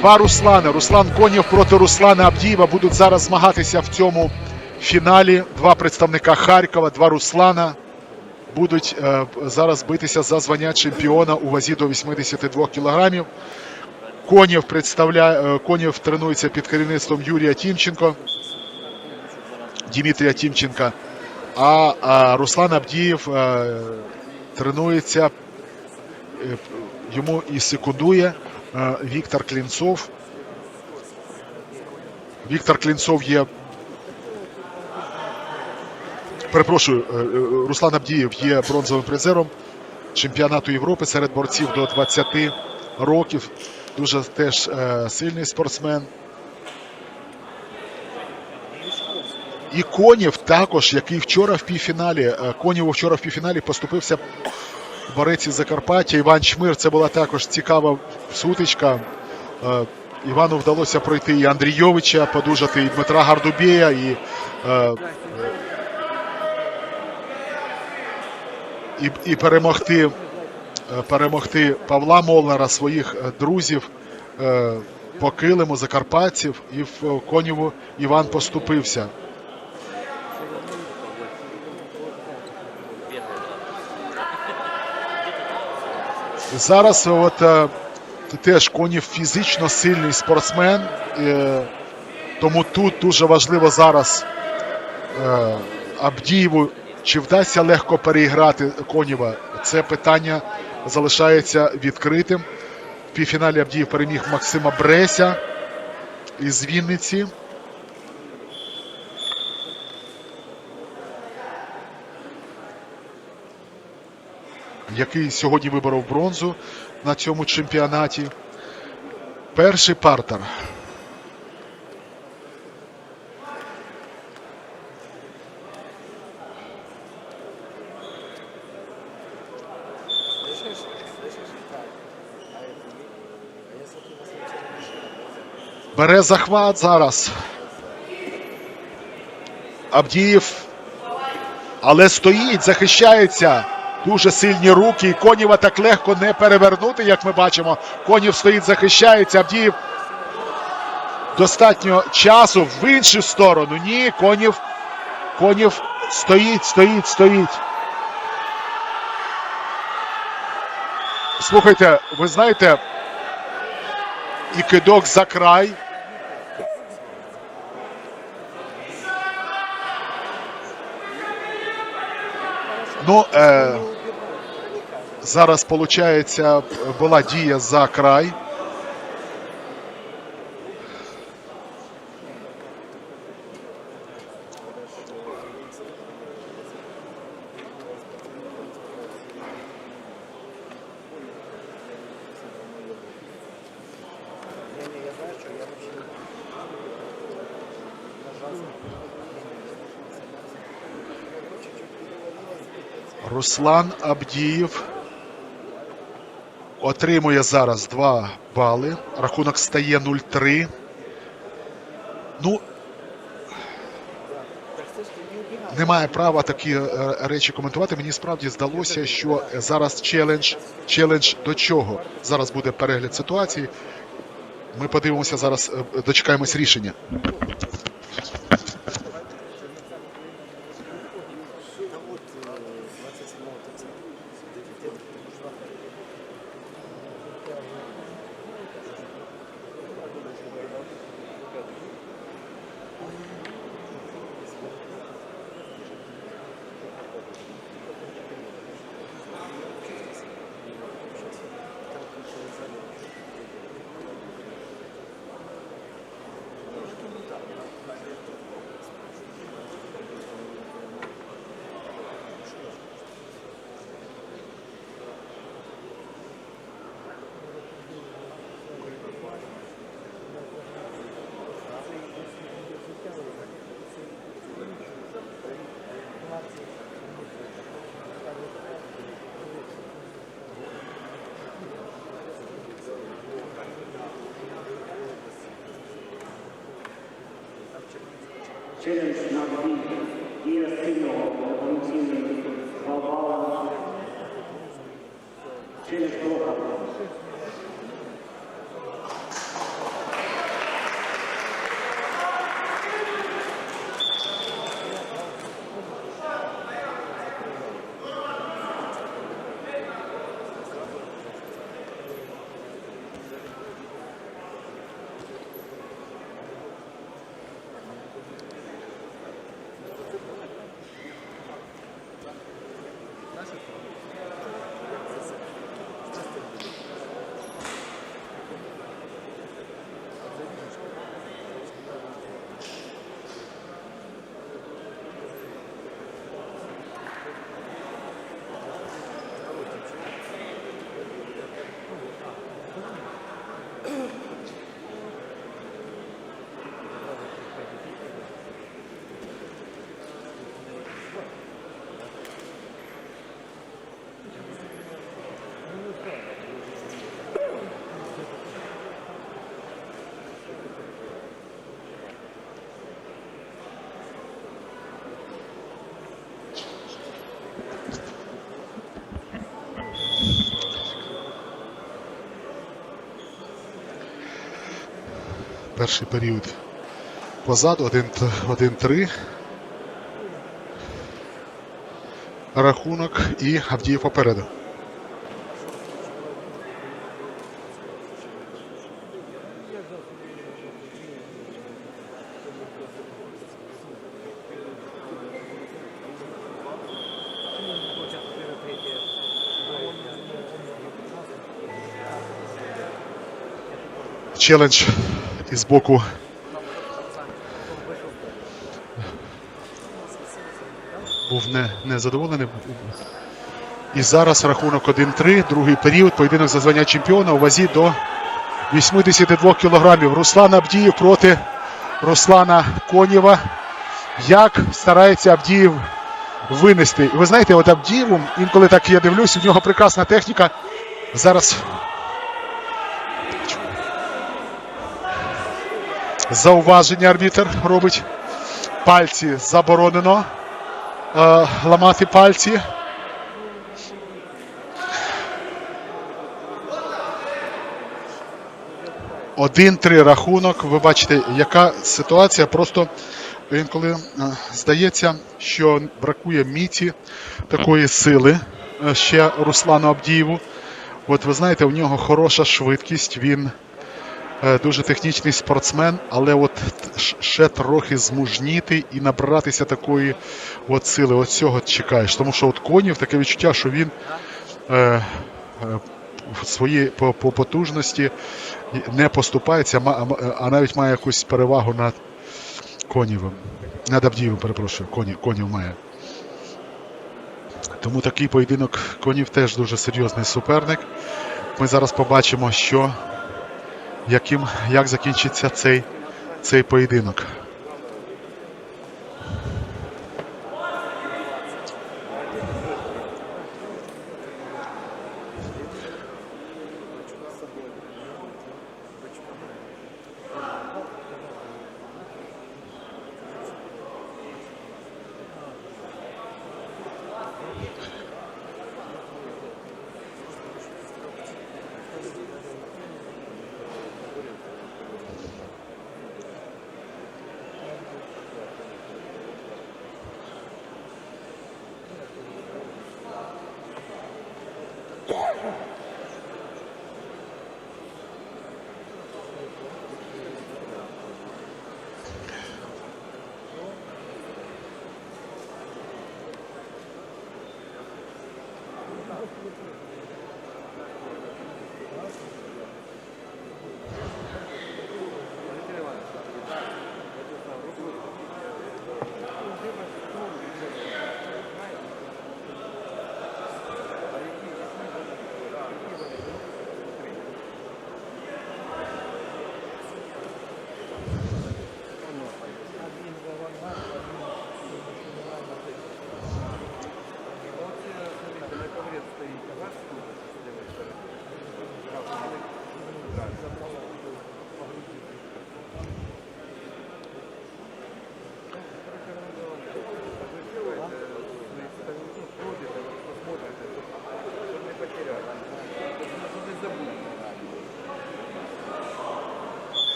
Два Руслани. Руслан Конєв проти Руслана Абдієва будуть зараз змагатися в цьому фіналі. Два представника Харкова, два Руслана будуть е, зараз битися за звання чемпіона у вазі до 82 кілограмів. Конєв представляє е, Конєв тренується під керівництвом Юрія Тімченко, Дмитрія Тімченка. А, а Руслан Абдієв е, тренується, е, йому і секундує Віктор Клінцов. Віктор Клінцов є. Перепрошую, е, е, Руслан Абдієв є бронзовим призером чемпіонату Європи серед борців до 20 років. Дуже теж е, сильний спортсмен. І Конєв також, який вчора в півфіналі, е, вчора в півфіналі поступився борець із Закарпаття Іван Чмир. Це була також цікава сутичка. Е, Івану вдалося пройти і Андрійовича, подужати і Дмитра Гардубєя, і, е, і, і перемогти, е, перемогти Павла Молнара, своїх друзів по килиму закарпатців, і в Конєву Іван поступився. Зараз от е, теж Конів фізично сильний спортсмен, е, тому тут дуже важливо зараз е, Абдієву, чи вдасться легко переіграти Конєва. Це питання залишається відкритим. В півфіналі Абдіїв переміг Максима Бреся із Вінниці. Який сьогодні виборов бронзу на цьому чемпіонаті. Перший партер. Бере захват зараз. Абдіїв. Але стоїть, захищається. Дуже сильні руки. І Конєва так легко не перевернути, як ми бачимо. Конів стоїть, захищається. Абдіїв достатньо часу в іншу сторону. Ні, Конів. Конів стоїть, стоїть, стоїть. Слухайте, ви знаєте, і кидок за край. Ну, е, зараз, виходить, була дія за край. Руслан Абдіїв отримує зараз 2 бали. Рахунок стає 0-3. Ну, немає права такі е, речі коментувати. Мені справді здалося, що зараз челендж. Челендж до чого? Зараз буде перегляд ситуації. Ми подивимося зараз, е, дочекаємось рішення. Челендж на дві дія сильного Перший період позаду 1-3. Рахунок і Авдіїв попереду. Челендж із боку був не, незадоволений. І зараз рахунок 1-3, другий період, поєдинок за звання чемпіона у вазі до 82 кілограмів. Руслан Абдієв проти Руслана Конєва. Як старається Абдієв винести. Ви знаєте, от Абдієву, інколи так я дивлюсь, у нього прекрасна техніка. Зараз зауваження арбітр робить. Пальці заборонено е, ламати пальці. Один-три рахунок. Ви бачите, яка ситуація. Просто інколи е, здається, що бракує міці такої сили е, ще Руслану Абдієву. От ви знаєте, у нього хороша швидкість. Він дуже технічний спортсмен, але от ще трохи змужніти і набратися такої от сили. От цього чекаєш. Тому що от конів таке відчуття, що він е, е, в своїй по, по потужності не поступається, а, а навіть має якусь перевагу над Конєвим. Над Авдієвим, перепрошую, Коні, Конів має. Тому такий поєдинок конів теж дуже серйозний суперник. Ми зараз побачимо, що яким, як закінчиться цей, цей поєдинок.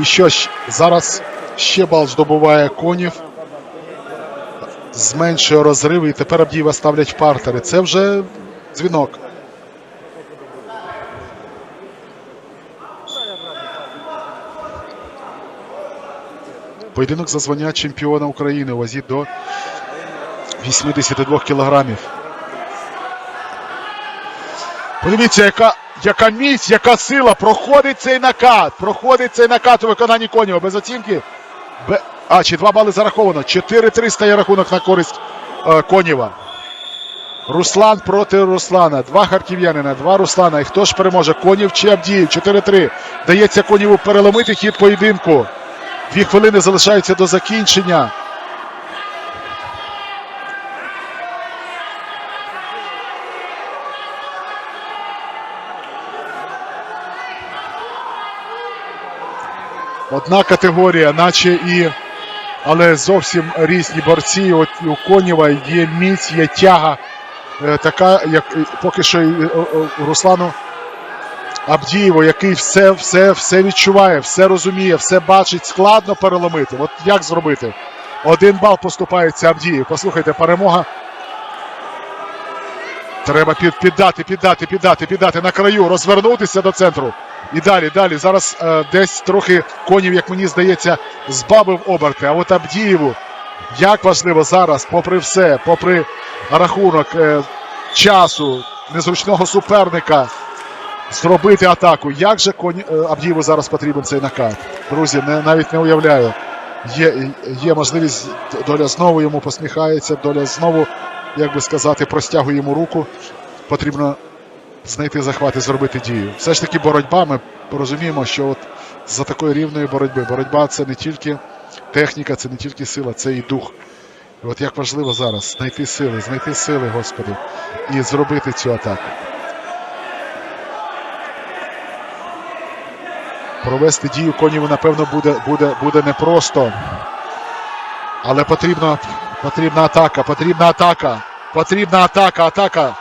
І що ж, зараз ще бал здобуває конів. зменшує розриви, і тепер Абдієва ставлять партери. Це вже дзвінок. Поєдинок за звання чемпіона України у вазі до 82 кілограмів. Подивіться, яка, яка міць, яка сила. Проходить цей накат. Проходить цей накат у виконанні Конєва. Без оцінки. Бе... А, чи два бали зараховано. 4-3 стає рахунок на користь е, Конєва. Руслан проти Руслана. Два харків'янина, два Руслана. І хто ж переможе? Конів чи Абдіїв? 4-3. Дається Конєву переломити хід поєдинку. Дві хвилини залишаються до закінчення. Одна категорія, наче і. Але зовсім різні борці. От у Конєва є міць, є тяга. е, Така, як поки що у Руслану Абдієву, який все, все, все відчуває, все розуміє, все бачить, складно переломити. От як зробити? Один бал поступається Абдіїв. Послухайте, перемога. Треба піддати, піддати, піддати, піддати на краю, розвернутися до центру. І далі, далі. Зараз е, десь трохи конів, як мені здається, збавив оберти. А от Абдієву, як важливо зараз, попри все, попри рахунок е, часу, незручного суперника, зробити атаку. Як же коні, е, Абдієву зараз потрібен цей накат? Друзі, не, навіть не уявляю. Є, є можливість, доля знову йому посміхається, доля знову, як би сказати, простягує йому руку. Потрібно знайти захват і зробити дію. Все ж таки боротьба. Ми розуміємо, що от за такої рівної боротьби. Боротьба це не тільки техніка, це не тільки сила, це і дух. І от як важливо зараз знайти сили, знайти сили, Господи, і зробити цю атаку. Провести дію коніву, напевно, буде, буде, буде непросто. Але потрібно, потрібна атака, потрібна атака, потрібна атака, атака.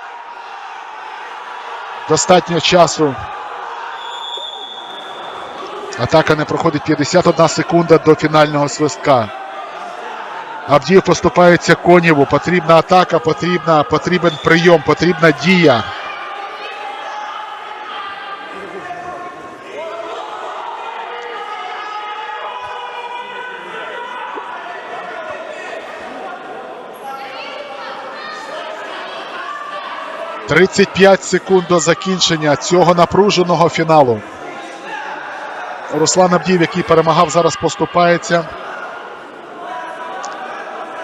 Достатньо часу. Атака не проходить 51 секунда до фінального свистка. Авдіїв поступається Конєву. Потрібна атака, потрібна, потрібен прийом, потрібна дія. Тридцять п'ять секунд до закінчення цього напруженого фіналу. Руслан Абдіїв, який перемагав, зараз поступається.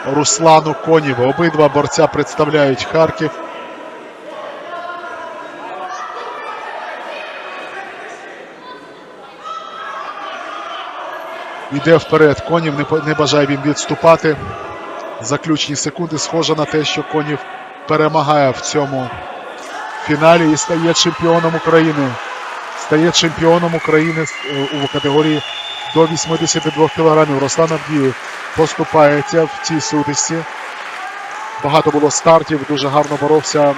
Руслану Конєву. Обидва борця представляють Харків. Іде вперед. Конів не, не бажає він відступати. Заключні секунди. Схоже на те, що Конів перемагає в цьому фіналі і стає чемпіоном України. Стає чемпіоном України е, у категорії до 82 кілограмів. Руслан Авдіїв поступається в цій сутичці. Багато було стартів, дуже гарно боровся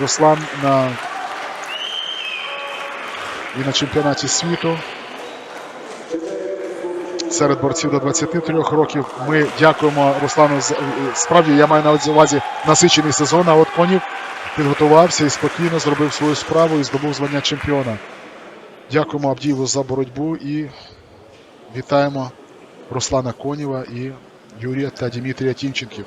Руслан на і на чемпіонаті світу. Серед борців до 23 років. Ми дякуємо Руслану. Справді я маю на увазі насичений сезон, а от Конів підготувався і спокійно зробив свою справу і здобув звання чемпіона. Дякуємо Абдієву за боротьбу і вітаємо Руслана Конєва і Юрія та Дмитрія Тімченків.